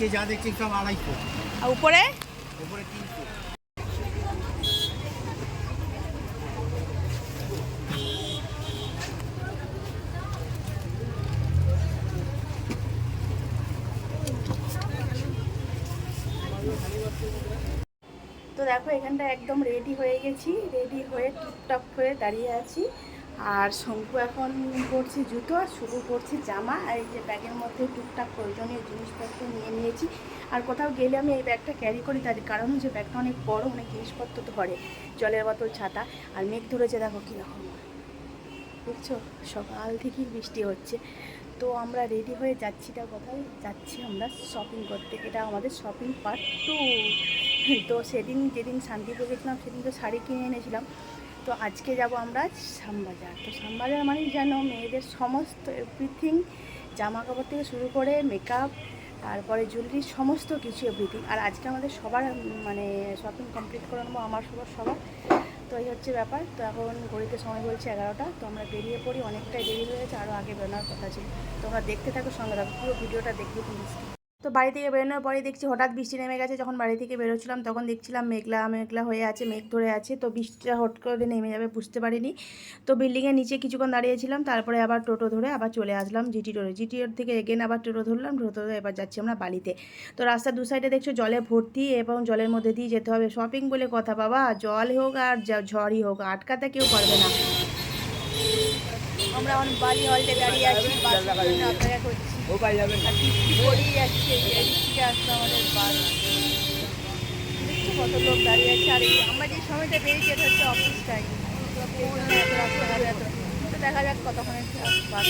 নিচে যা দেখছি সব আড়াইশো। আর উপরে? উপরে তিনশো। তো দেখো এখানটা একদম রেডি হয়ে গেছি রেডি হয়ে টুকটাক হয়ে দাঁড়িয়ে আছি। আর শঙ্কু এখন পরছে জুতো আর শুরু করছে জামা। আর এই যে ব্যাগের মধ্যে টুকটাক প্রয়োজনীয় জিনিসপত্র নিয়ে নিয়েছি। আর কোথাও গেলে আমি এই ব্যাগটা ক্যারি করি তার কারণ হচ্ছে ব্যাগটা অনেক বড়, অনেক জিনিসপত্র ধরে। জলের বোতল, ছাতা আর মেঘ ধরেছে দেখো কীরকম বুঝছ? সকাল থেকেই বৃষ্টি হচ্ছে। তো আমরা রেডি হয়ে যাচ্ছিটা কোথায়? যাচ্ছি আমরা শপিং করতে। এটা আমাদের শপিং পার্ট টু তো সেদিন যেদিন শান্তিপুর গেছিলাম, সেদিন তো শাড়ি কিনে এনেছিলাম। তো আজকে যাব আমরা শ্যামবাজার। তো শ্যামবাজার মানে যেন মেয়েদের সমস্ত এভরিথিং জামা কাপড় থেকে শুরু করে মেকআপ তারপরে জুয়েলারি সমস্ত কিছু এভরিথিং আর আজকে আমাদের সবার মানে শপিং কমপ্লিট করে নেব, আমার সবার সবার। তো এই হচ্ছে ব্যাপার। তো এখন ঘড়িতে সময় বলছে এগারোটা। তো আমরা বেরিয়ে পড়ি, অনেকটাই দেরি হয়ে গেছে আরও আগে বেরোনোর কথা ছিল। তোমরা দেখতে থাকো, সঙ্গে থাকো, পুরো ভিডিওটা দেখবে প্লিজ তো বাড়ি থেকে বেরোনোর পরে দেখছি হঠাৎ বৃষ্টি নেমে গেছে। যখন বাড়ি থেকে বেরোচ্ছিলাম তখন দেখছিলাম মেঘলা মেঘলা হয়ে আছে, মেঘ ধরে আছে। তো বৃষ্টিটা হট করে নেমে যাবে বুঝতে পারিনি। তো বিল্ডিংয়ের নিচে কিছুক্ষণ দাঁড়িয়েছিলাম, তারপরে আবার টোটো ধরে আবার চলে আসলাম জিটি রোডে জিটি রোড থেকে এগেন আবার টোটো ধরলাম, টোটো ধরে এবার যাচ্ছি আমরা বালিতে। তো রাস্তার দু সাইডে দেখছ জলে ভর্তি এবং জলের মধ্যে দিয়ে যেতে হবে। শপিং বলে কথা বাবা, জল হোক আর ঝড়ই হোক, আটকাতে কেউ পারবে না। আমরা এখন বালি হল্টে দাঁড়িয়ে আছি ও পাই আর বৃষ্টি যাচ্ছে এদিক আমাদের বাস। কত লোক দাঁড়িয়ে আছে। আর আমরা যে সময়টা বেরিয়েছি, এটা হচ্ছে অফিস টাইম দেখা যাক কতক্ষণে বাস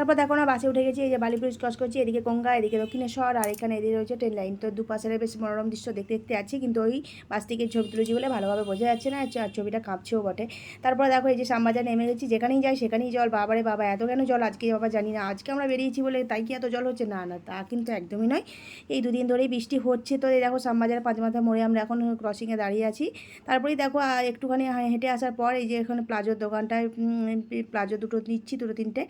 তারপর দেখো না, বাসে উঠে গেছি, এই যে বালি ব্রিজ ক্রস করছি, এদিকে গঙ্গা, এদিকে দক্ষিণেশ্বর, আর এখানে এদিকে রয়েছে ট্রেন লাইন তো দুপাশের বেশ মনোরম দৃশ্য দেখতে দেখতে আছি কিন্তু ওই বাস থেকে ছবি তুলেছি বলে ভালোভাবে বোঝা যাচ্ছে না, আর ছবিটা কাঁপছেও বটে। তারপর দেখো এই যে শ্যামবাজার নেমে গেছি, যেখানেই যাই সেখানেই জল, বাবারে বাবা, এত কেন জল আজকে বাবা জানি না, আজকে আমরা বেরিয়েছি বলে তাই কি এত জল হচ্ছে? না না, তা কিন্তু একদমই নয়। এই দুদিন ধরেই বৃষ্টি হচ্ছে, তো এই দেখো শ্যামবাজারের পাঁচ মাথা মোড়ে আমরা এখন ক্রসিংয়ে দাঁড়িয়ে আছি। তারপরেই দেখো একটুখানি হেঁটে আসার পর এই যে এখানে প্লাজোর দোকানটায় প্লাজো দুটো নিচ্ছি দুটো তিনটে,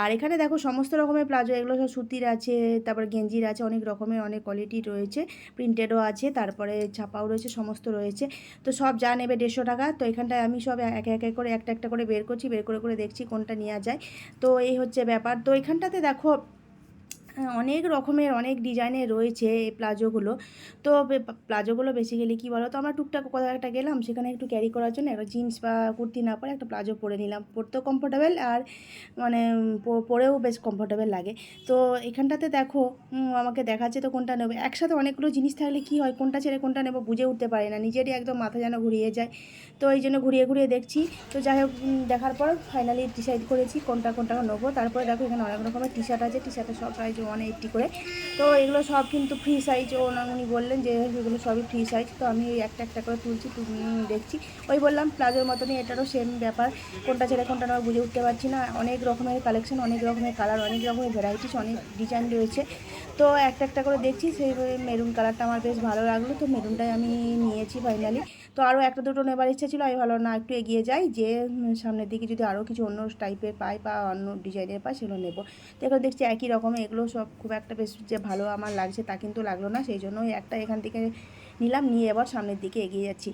আর এখানে দেখো সমস্ত রকমের প্লাজো, এগুলো সব সুতির আছে, তারপর গেঞ্জির আছে, অনেক রকমের, অনেক কোয়ালিটি রয়েছে প্রিন্টেডও আছে, তারপরে ছাপাও রয়েছে, সমস্ত রয়েছে। তো সব যা নেবে দেড়শো টাকা, তো এখানটায় আমি সব একে একে করে, একটা একটা করে বের করছি, বের করে করে দেখছি কোনটা নেওয়া যায়। তো এই হচ্ছে ব্যাপার। তো এখানটাতে দেখো অনেক রকমের, অনেক ডিজাইনের রয়েছে এই প্লাজোগুলো। তো প্লাজোগুলো বেসিক্যালি কী বলো তো আমরা টুকটাক কোথাও একটা গেলাম, সেখানে একটু ক্যারি করার জন্য একটা জিন্স বা কুর্তি না পরে একটা প্লাজো পরে নিলাম। পরতেও কমফোর্টেবল আর মানে পরেও বেশ কমফোর্টেবল লাগে। তো এখানটাতে দেখো আমাকে দেখাচ্ছে তো কোনটা নেব। একসাথে অনেকগুলো জিনিস থাকলে কি হয়, কোনটা ছেড়ে কোনটা নেব বুঝে উঠতে পারি না। নিজেরই একদম মাথা যেন ঘুরিয়ে যায়। তো এই জন্য ঘুরিয়ে ঘুরিয়ে দেখছি। তো যাই হোক দেখার পর ফাইনালি ডিসাইড করেছি কোনটা কোনটা নেব। তারপরে দেখো এখানে অনেক রকমের টি শার্ট আছে। টি শার্টের সব প্রাইস ওয়ান এইট্টি করে। তো এগুলো সব কিন্তু ফ্রি সাইজ ও উনি বললেন যে এগুলো সবই ফ্রি সাইজ তো আমি একটা একটা করে তুলছি দেখছি। ওই বললাম, প্লাজোর মতনই এটারও সেম ব্যাপার। কোনটা ছেড়ে কোনটা না বুঝে উঠতে পারছি না। অনেক রকমের কালেকশন অনেক রকমের কালার অনেক রকমের ভ্যারাইটিস অনেক ডিজাইন রয়েছে। তো একটা একটা করে দেখছি, সেই মেরুন কালারটা আমার বেশ ভালো লাগল। তো মেরুনটাই আমি নিয়েছি ফাইনালি তো আরও একটা দুটো নেবার ইচ্ছা ছিল, আমি ভালো না, একটু এগিয়ে যাই, যে সামনের দিকে যদি আরও কিছু অন্য টাইপের পাই বা অন্য ডিজাইনের পাই, সেগুলো নেব। তো এগুলো দেখছি একই রকম, এগুলো সব খুব একটা বেশ যে ভালো আমার লাগছে তা কিন্তু লাগল না, সেই জন্য একটা এখান থেকে নিলাম, নিয়ে এবার সামনের দিকে এগিয়ে যাচ্ছি।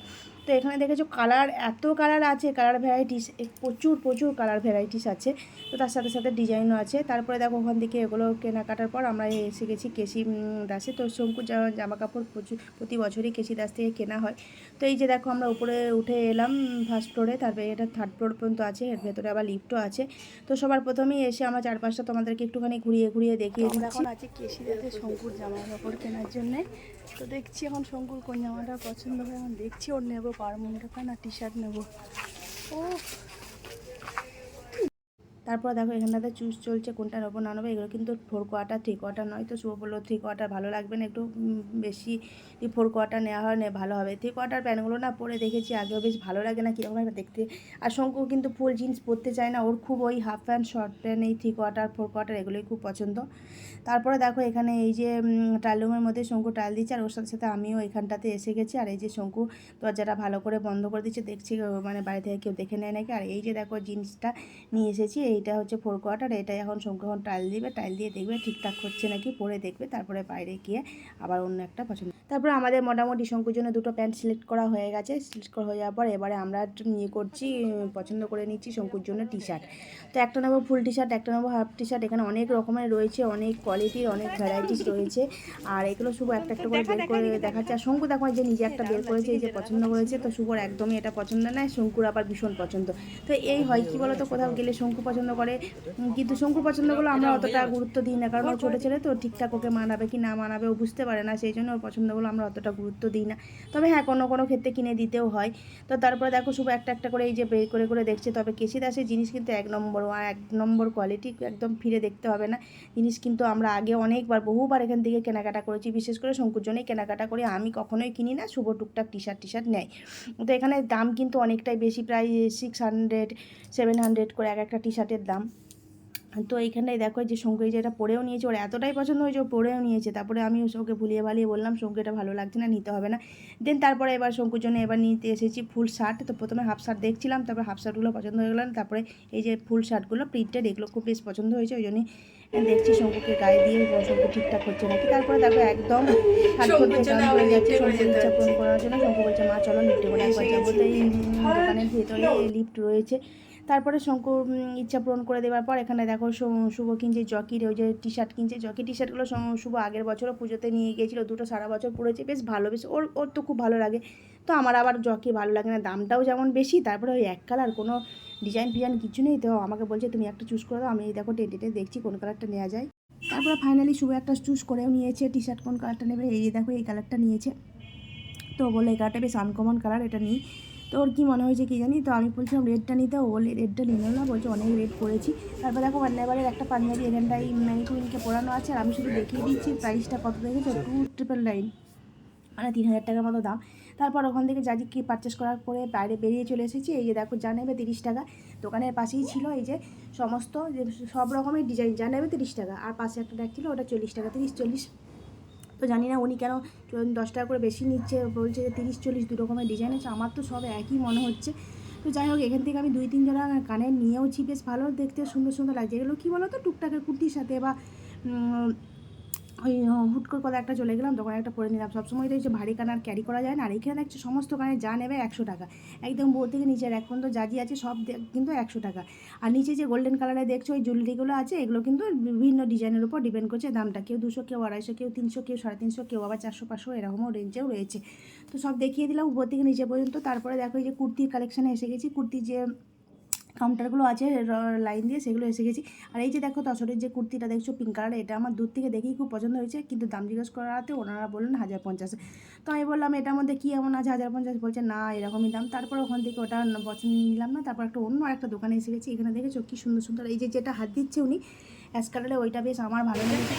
তো এখানে দেখেছ কালার এত কালার আছে কালার ভ্যারাইটিস প্রচুর প্রচুর কালার ভ্যারাইটিস আছে। তো তার সাথে সাথে ডিজাইনও আছে। তারপরে দেখো ওখান থেকে এগুলো কেনাকাটার পর আমরা এসে গেছি কেসি উম, দাসে। তো শঙ্কুর জামা কাপড় প্রচুর প্রতি বছরই কেসি দাস থেকে কেনা হয়। তো এই যে দেখো আমরা উপরে উঠে এলাম ফার্স্ট ফ্লোরে তারপরে এটা থার্ড ফ্লোর পর্যন্ত আছে এর ভেতরে আবার লিফটও আছে। তো সবার প্রথমেই এসে আমরা চারপাশটা তোমাদেরকে একটুখানি ঘুরিয়ে ঘুরিয়ে দেখিয়ে এখন আছে কেসি দাসে শঙ্কুর জামা কাপড় কেনার জন্যে। তো দেখছি এখন শঙ্কুর কোন জামাটা পছন্দ হয় এখন দেখছি ওর নেব টি শার্ট নেব। তারপর দেখো এখানটাতে চুজ চলছে, কোনটা নেব, না নেব, এগুলো কিন্তু ফোর কোয়ার্টার থ্রি কোয়ার্টার নয় তো, শুভ বলল থ্রি কোয়ার্টার ভালো লাগবে না, একটু বেশি ফোর কোয়ার্টার নেওয়া হয় না ভালো হবে। থ্রি কোয়াটার প্যান্টগুলো না পরে দেখেছি, আগেও বেশ ভালো লাগে না, কীরকম একটা দেখতে। আর শঙ্কু কিন্তু ফুল জিন্স পরতে চায় না, ওর খুব ওই হাফ প্যান্ট শর্ট প্যান্ট এই থ্রি কোয়াটার ফোর কোয়াটার এগুলোই খুব পছন্দ। তারপরে দেখো এখানে এই যে টাইল রুমের মধ্যে শঙ্কু টাইল দিচ্ছে আর ওর সাথে সাথে আমিও এখানটাতে এসে গেছি। আর এই যে শঙ্কু দরজাটা ভালো করে বন্ধ করে দিচ্ছে, দেখছি মানে বাড়ি থেকে কেউ দেখে নেয় নাকি। আর এই যে দেখো জিন্সটা নিয়ে এসেছি, এইটা হচ্ছে ফোর কোয়ার্টার এটা এখন শঙ্কু এখন টাইল দিবে। টাইল দিয়ে দেখবে ঠিকঠাক হচ্ছে নাকি, পরে দেখবে, তারপরে বাইরে গিয়ে আবার অন্য একটা পছন্দ। তারপরে আমাদের মোটামুটি শঙ্কুর জন্য দুটো প্যান্ট সিলেক্ট করা হয়ে গেছে। সিলেক্ট করা হয়ে যাওয়ার পর এবারে আমরা নিয়ে করছি, পছন্দ করে নিচ্ছি শঙ্কুর জন্য টি শার্ট তো একটা নেব ফুল টি শার্ট একটা নেব হাফ টি শার্ট এখানে অনেক রকমের রয়েছে, অনেক কোয়ালিটির অনেক ভ্যারাইটিস রয়েছে। আর এগুলো শুভ একটা একটা করে বের করে দেখাচ্ছে। আর শঙ্কু দেখো যে নিজে একটা বের করেছে, এই যে পছন্দ করেছে, তো শুভর একদমই এটা পছন্দ নয় শঙ্কুর আবার ভীষণ পছন্দ। তো এই হয় কি বলতো, কোথাও গেলে শঙ্কু পছন্দ করে। কিন্তু শঙ্কুর পছন্দগুলো আমরা অতটা গুরুত্ব দিই না, কারণ ও ছোটো ছেলে, তো ঠিকঠাক ওকে মানাবে কি না মানাবে ও বুঝতে পারে না, সেই জন্য ওর পছন্দগুলো আমরা অতটা গুরুত্ব দিই না। তবে হ্যাঁ কোনো কোনো ক্ষেত্রে কিনে দিতেও হয়। তো তারপরে দেখো, শুভ একটা একটা করে এই যে বের করে করে দেখছে। তবে কেশি দাসের জিনিস কিন্তু এক নম্বর এক নম্বর কোয়ালিটি একদম ফিরে দেখতে হবে না। জিনিস কিন্তু আমরা আগে অনেকবার বহুবার এখান থেকে কেনাকাটা করেছি, বিশেষ করে শঙ্কুর জন্যই কেনাকাটা করি আমি কখনোই কিনি না, শুভ টুকটাক টি শার্ট টি শার্ট নেয় তো এখানে দাম কিন্তু অনেকটাই বেশি, প্রায় সিক্স হান্ড্রেড সেভেন হান্ড্রেড করে এক একটা টি শার্টের দাম। তো এইখানে দেখো যে শঙ্কু এই যে এটা পরেও নিয়েছে, ওর এতটাই পছন্দ হয়েছে ও পরেও নিয়েছে। তারপরে আমি ওকে ভুলিয়ে ভালিয়ে বললাম, শঙ্কু, এটা ভালো লাগছে না, নিতে হবে না। দেন তারপরে এবার শঙ্কুর জন্য এবার নিতে এসেছি ফুল শার্ট তো প্রথমে হাফ শার্ট দেখছিলাম, তারপরে হাফ শার্টগুলো পছন্দ হয়ে গেলো, তারপরে এই যে ফুল শার্টগুলো প্রিন্টেড এগুলো খুব বেশ পছন্দ হয়েছে, ওই জন্যই দেখছি শঙ্কুকে গায়ে দিয়ে শঙ্কু ঠিকঠাক হচ্ছে নাকি? তারপরে দেখো একদম হাত করতে চান হয়ে যাচ্ছে শঙ্কুর ইচ্ছা পূরণ করার জন্য শঙ্কু বলছে মা চলো লিফটে করে একবার যাব তো এই দোকানের ভেতরে লিফ্ট রয়েছে। তারপরে শঙ্কর ইচ্ছা পূরণ করে দেওয়ার পর এখানে দেখো শুভ কিনছে জকির ওই যে টি শার্ট কিনছে জকি। টি শার্টগুলো শুভ আগের বছরও পুজোতে নিয়ে গিয়েছিল দুটো সারা বছর পরেছে বেশ ভালো বেশ ওর ওর তো খুব ভালো লাগে। তো আমার আবার জকি ভালো লাগে না দামটাও যেমন বেশি তারপরে ওই এক কালার কোনো ডিজাইন ফিজাইন কিছু নেই, তো আমাকে বলছে, তুমি একটা চুজ করে দাও, আমি এই দেখো টেটে দেখছি কোন কালারটা নেওয়া যায়। তারপরে ফাইনালি শুভ একটা চুজ করেও নিয়েছে টি শার্ট কোন কালারটা নেবে, এই দেখো এই কালারটা নিয়েছে। তো বলে এই কালারটা বেশ আনকমন কালার এটা নিই। তো ওর কী মনে হয়েছে কি জানি, তো আমি বলছিলাম রেডটা নিতে। ও বলে রেডটা নিল না, বলছে, অনেক রেড করেছি তারপর দেখো পান্নাবারের একটা পাঞ্জাবি এখানটাই ম্যানিকুইনকে পরানো আছে, আর আমি শুধু দেখিয়ে দিচ্ছি প্রাইসটা কত দেখেছ? টু ট্রিপল নাইন মানে তিন হাজার টাকার মতো দাম। তারপর ওখান থেকে যা কি পারচেস করার পরে বাইরে বেরিয়ে চলে এসেছি। এই যে দেখো, যা নেবে তিরিশ টাকা। দোকানের পাশেই ছিল এই যে সমস্ত সব রকমের ডিজাইন যা নেবে তিরিশ টাকা। আর পাশে একটা দেখ ছিল ওটা চল্লিশ টাকা, তিরিশ, চল্লিশ। তো জানি না উনি কেন দশ টাকা করে বেশি নিচ্ছে, বলছে যে তিরিশ, চল্লিশ দু রকমের ডিজাইন আছে। আমার তো সব একই মনে হচ্ছে। তো যাই হোক, এখান থেকে আমি দুই, তিন জোড়া কানের নিয়েওছি। বেশ ভালো দেখতে, সুন্দর সুন্দর লাগছে। এগুলো কী বলো তো টুকটাকের কুর্তির সাথে বা ওই হুট করে কথা একটা চলে গেলাম, তখন একটা পরে নিলাম। সবসময় তো যে ভারী কানার ক্যারি করা যায় না, আর এখানে দেখছি সমস্ত কানে যা নেবে একশো টাকা। একদম বোর থেকে নিচের এখন তো যা আছে সব কিন্তু একশো টাকা। আর নিচে যে গোল্ডেন কালারে দেখছ, ওই জুয়েলারিগুলো আছে, এগুলো কিন্তু বিভিন্ন ডিজাইনের উপর ডিপেন্ড করছে দামটা। কেউ দুশো, কেউ আড়াইশো, কেউ তিনশো, কেউ সাড়ে তিনশো, কেউ আবার চারশো, পাঁচশো, এরকমও রেঞ্জেও রয়েছে। তো সব দেখিয়ে দিলাম, উপর থেকে নিচে পর্যন্ত। তারপরে দেখো এই যে কুর্তির কালেকশানে এসে গেছি। কুর্তির যে কাউন্টারগুলো আছে র- লাইন দিয়ে সেগুলো এসে গেছি। আর এই যে দেখো তসরের যে কুর্তিটা দেখছ পিঙ্ক কালার এটা আমার দূর থেকে দেখেই খুব পছন্দ হয়েছে কিন্তু দাম জিজ্ঞেস করাতে ওনারা বললেন হাজার পঞ্চাশ। তো আমি বললাম এটার মধ্যে কী এমন আছে হাজার পঞ্চাশ? বলছে না এরকমই দাম। তারপর ওখান থেকে ওটা পছন্দ নিলাম না তারপর একটা অন্য একটা দোকানে এসে গেছি এখানে দেখেছ কি সুন্দর সুন্দর এই যে যেটা হাত দিচ্ছে উনি অ্যাশ কালারে ওইটা বেশ আমার ভালো লেগেছে।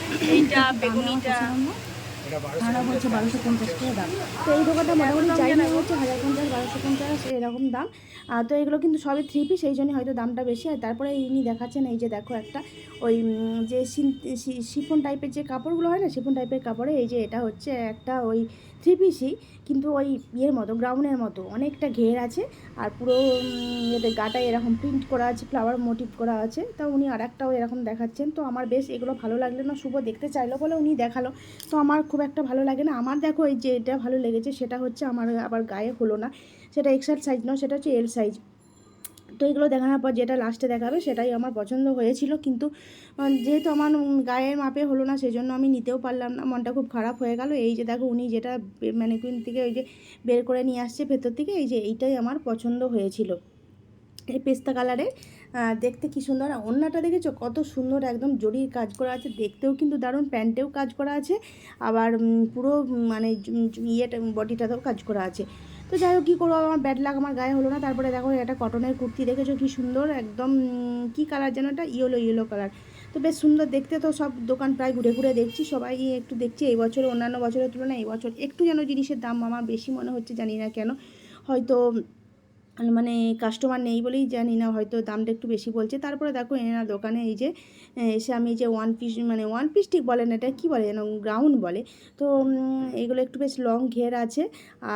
ভাড়া বলছে বারোশো পঞ্চাশ টাকা দাম। তো এই দোকানটা মোটামুটি যাই হচ্ছে হাজার পঞ্চাশ, বারোশো পঞ্চাশ, এরকম দাম। আর তো এগুলো কিন্তু সবই থ্রি পিস সেই জন্যই হয়তো দামটা বেশি। আর তারপরে ইনি দেখাচ্ছেন এই যে দেখো একটা ওই যে শিফন টাইপের যে কাপড়গুলো হয় না, শিফন টাইপের কাপড়ে, এই যে এটা হচ্ছে একটা ওই থ্রি পিসই কিন্তু ওই ইয়ের মতো গ্রাউন্ডের মতো, অনেকটা ঘের আছে। আর পুরো এতে গাটায় এরকম প্রিন্ট করা আছে ফ্লাওয়ার মোটিভ করা আছে। তা উনি আর একটাও এরকম দেখাচ্ছেন। তো আমার বেশ এগুলো ভালো লাগল না, শুভ দেখতে চাইলো বলে উনি দেখাল। তো আমার খুব একটা ভালো লাগে না। আমার দেখো এই যে এটা ভালো লেগেছে সেটা হচ্ছে আমার আবার গায়ে হলো না। সেটা এক্সেল সাইজ নয়, সেটা হচ্ছে এল সাইজ তো এগুলো দেখানোর পর যেটা লাস্টে দেখাবে সেটাই আমার পছন্দ হয়েছিল। কিন্তু যেহেতু আমার গায়ের মাপে হলো না সেই জন্য আমি নিতেও পারলাম না। মনটা খুব খারাপ হয়ে গেল। এই যে দেখো উনি যেটা বে- মানে কুইন থেকে ওই যে বের করে নিয়ে আসছে ভেতর থেকে এই যে এইটাই আমার পছন্দ হয়েছিল। এই পেস্তা কালারে দেখতে কি সুন্দর? আর ওড়নাটা দেখেছ? কত সুন্দর একদম জরির কাজ করা আছে। দেখতেও কিন্তু দারুণ, প্যান্টেও কাজ করা আছে। আবার পুরো মানে ইয়েটা বডিটাতেও কাজ করা আছে। তো যাই হোক, কী করব? আমার ব্যাড লাগ আমার গায়ে হলো না। তারপরে দেখো, একটা কটনের কুর্তি দেখেছ? কি সুন্দর, একদম কি কালার যেন এটা ইয়েলো ইয়েলো কালার তো বেশ সুন্দর, দেখতে তো সব দোকান প্রায় ঘুরে ঘুরে দেখছি। সবাই একটু দেখছি, এই বছর, অন্যান্য বছরের তুলনায় এই বছর একটু যেন জিনিসের দাম আমার বেশি মনে হচ্ছে, জানি না কেন। হয়তো মানে কাস্টমার নেই বলেই জানি না, হয়তো দামটা একটু বেশি বলছে। তারপরে দেখো এনার দোকানে এই যে এসে আমি যে ওয়ান পিস মানে ওয়ান পিস ঠিক বলে না, এটা কী বলে যেন গ্রাউন্ড বলে। তো এগুলো একটু বেশ লং ঘের আছে।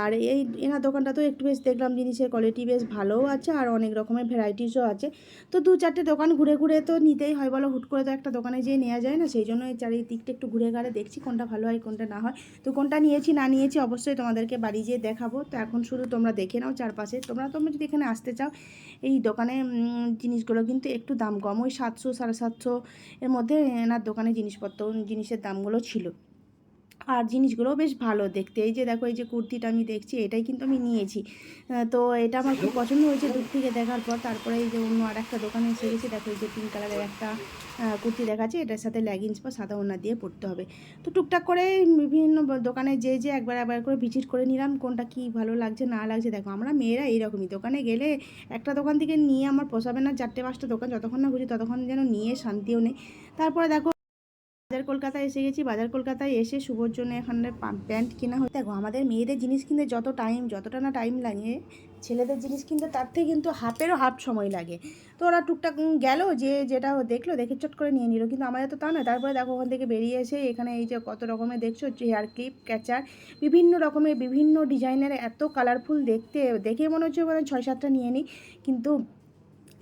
আর এই এনার দোকানটা তো একটু বেশ দেখলাম জিনিসের কোয়ালিটি বেশ ভালোও আছে, আর অনেক রকমের ভ্যারাইটিসও আছে। তো দু চারটে দোকান ঘুরে ঘুরে তো নিতেই হয়, বলো, হুট করে তো একটা দোকানে যেয়ে নেওয়া যায় না, সেই জন্য এই চারিদিকটা একটু ঘুরে ঘাড়ে দেখছি কোনটা ভালো হয়, কোনটা না হয়। তো কোনটা নিয়েছি, না নিয়েছি অবশ্যই তোমাদেরকে বাড়ি যেয়ে দেখাবো। তো এখন শুধু তোমরা দেখে নাও চারপাশে। তোমরা তোমরা যদি এখানে আসতে চাও, এই দোকানে জিনিসগুলো কিন্তু একটু দাম কম, ওই সাতশো, সাড়ে সাতশো এর মধ্যে এনার দোকানে জিনিসপত্র জিনিসের দামগুলো ছিল। আর জিনিসগুলো বেশ ভালো দেখতে। এই যে দেখো, এই যে কুর্তিটা আমি দেখছি, এটাই কিন্তু আমি নিয়েছি। তো এটা আমার খুব পছন্দ হয়েছে দূর থেকে দেখার পর। তারপরে এই যে অন্য আর একটা দোকানে এসে গেছি, দেখো এই যে পিঙ্ক কালারের একটা কুর্তি দেখাচ্ছে। এটার সাথে লেগিংস বা সাদা ওনা দিয়ে পরতে হবে। তো টুকটাক করে বিভিন্ন দোকানে যে যে একবার একবার করে ভিজিট করে নিলাম, কোনটা কি ভালো লাগছে, না লাগছে। দেখো, আমরা মেয়েরা এইরকমই। দোকানে গেলে একটা দোকান থেকে নিয়ে আমার পোষাবে না, চারটে পাঁচটা দোকান, যতক্ষণ না বুঝি ততক্ষণ যেন নিয়ে শান্তিও নেই। তারপরে দেখো কলকাতায় এসে গেছি, বাজার কলকাতায় এসে শুভর জন্য এখানে প্যান্ট কেনা হয় দেখো, আমাদের মেয়েদের জিনিস কিনতে যত টাইম, যতটা না টাইম লাগে, ছেলেদের জিনিস কিনতে তার থেকে কিন্তু হাফেরও হাফ সময় লাগে। তো ওরা টুকটাক গেল, যে যেটা দেখল, দেখে চট করে নিয়ে নিল। কিন্তু আমাদের তো তা না তারপরে দেখো ওখান থেকে বেরিয়ে এসে এখানে এই যে কত রকমের দেখছ হেয়ার ক্লিপ ক্যাচার বিভিন্ন রকমের, বিভিন্ন ডিজাইনের এত কালারফুল দেখতে, দেখে মনে হচ্ছে মানে ছয় সাতটা নিয়ে নিই কিন্তু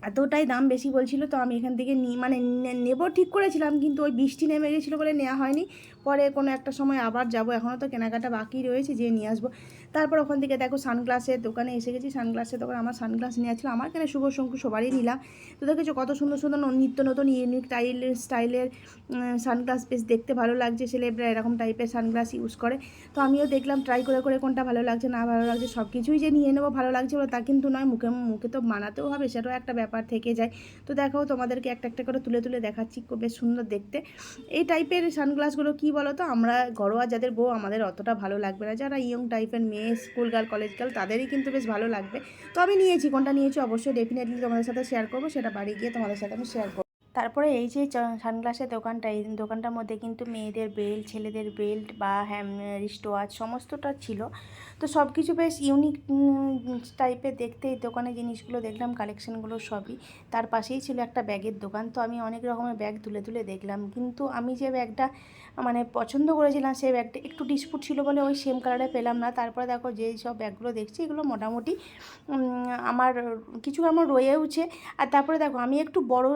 এতটাই দাম বেশি বলছিল, তো আমি এখান থেকে নি মানে নেব ঠিক করেছিলাম, কিন্তু ওই বৃষ্টি নেমে গেছিল বলে নেওয়া হয়নি। পরে কোনো একটা সময় আবার যাব, এখনও তো কেনাকাটা বাকি রয়েছে যে নিয়ে আসব। তারপর ওখান থেকে দেখো সানগ্লাসের দোকানে এসে গেছি, সানগ্লাসের দোকানে আমার সানগ্লাস নিয়ে ছিল। আমার কেন শুভ শঙ্কু সবারই নিলাম। তো দেখেছ কত সুন্দর সুন্দর নিত্য নতুন ইউনিক টাইল স্টাইলের সানগ্লাস বেশ দেখতে ভালো লাগছে। ছেলেরা এরকম টাইপের সানগ্লাস ইউজ করে। তো আমিও দেখলাম ট্রাই করে করে কোনটা ভালো লাগছে, না ভালো লাগছে সব কিছুই যে নিয়ে নেব ভালো লাগছে বলে তা কিন্তু নয়। মুখে মুখে তো মানাতেও হবে, সেটাও একটা ব্যাপার থেকে যায়। তো দেখো তোমাদেরকে একটা একটা করে তুলে তুলে দেখাচ্ছি, খুব বেশ সুন্দর দেখতে। এই টাইপের সানগ্লাসগুলো কী বলো তো আমরা ঘরোয়া যাদের বউ, আমাদের অতটা ভালো লাগবে না। যারা ইয়ং টাইপের মেয়ে স্কুল গার্ল কলেজ গার্ল তাদেরই কিন্তু বেশ ভালো লাগবে। তো আমি নিয়েছি, কোনটা নিয়েছি? অবশ্যই ডেফিনেটলি তোমাদের সাথে শেয়ার করব। সেটা বাড়ি গিয়ে তোমাদের সাথে আমি শেয়ার করব। তারপরে এই যে সানগ্লাসের দোকানটা, এই দোকানটার মধ্যে কিন্তু মেয়েদের বেল্ট, ছেলেদের বেল্ট বা হ্যাম রিস্ট ওয়াচ সমস্তটা ছিল। তো সব কিছু বেশ ইউনিক টাইপের দেখতে এই দোকানে জিনিসগুলো দেখলাম কালেকশানগুলো সবই। তার পাশেই ছিল একটা ব্যাগের দোকান, তো আমি অনেক রকমের ব্যাগ তুলে তুলে দেখলাম। কিন্তু আমি যে ব্যাগটা মানে পছন্দ করেছিলাম সেই ব্যাগটা একটু ডিসপুট ছিল বলে ওই সেম কালারে পেলাম না। তারপরে দেখো যেই সব ব্যাগগুলো দেখছি, এগুলো মোটামুটি আমার, কিছু আমার রয়েওছে। আর তারপরে দেখো আমি একটু বড়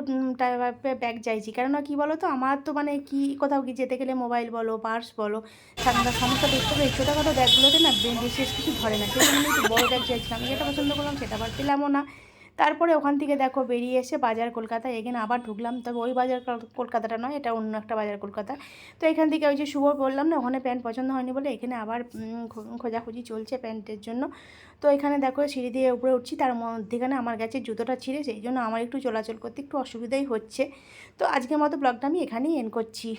ব্যাগ চাইছি কেননা কি বলো তো আমার তো মানে কি কোথাও কি যেতে গেলে মোবাইল বলো পার্স বলো সামনে সমস্যা দেখতে হবে ছোটোখাটো ব্যাগগুলোতে না বিশেষ কিছু ধরে না। জন্য আমি একটু বড় ব্যাগ চাইছিলাম। যেটা পছন্দ করলাম সেটা আবার পেলামও না। তারপরে ওখান থেকে দেখো বেরিয়ে এসে বাজার কলকাতা এখানে আবার ঢুকলাম। তবে ওই বাজার কলকাতাটা নয়, এটা অন্য একটা বাজার কলকাতা। তো এখান থেকে ওই যে শুভ বললাম না, ওখানে প্যান্ট পছন্দ হয়নি বলে এখানে আবার খোঁজাখুঁজি চলছে প্যান্টের জন্য। তো এখানে দেখো সিঁড়ি দিয়ে উপরে উঠছি, তার মধ্যেখানে আমার কাছে জুতোটা ছিঁড়ে, সেই জন্য আমার একটু চলাচল করতে একটু অসুবিধাই হচ্ছে। তো আজকের মতো ব্লগটা আমি এখানেই এন্ড করছি।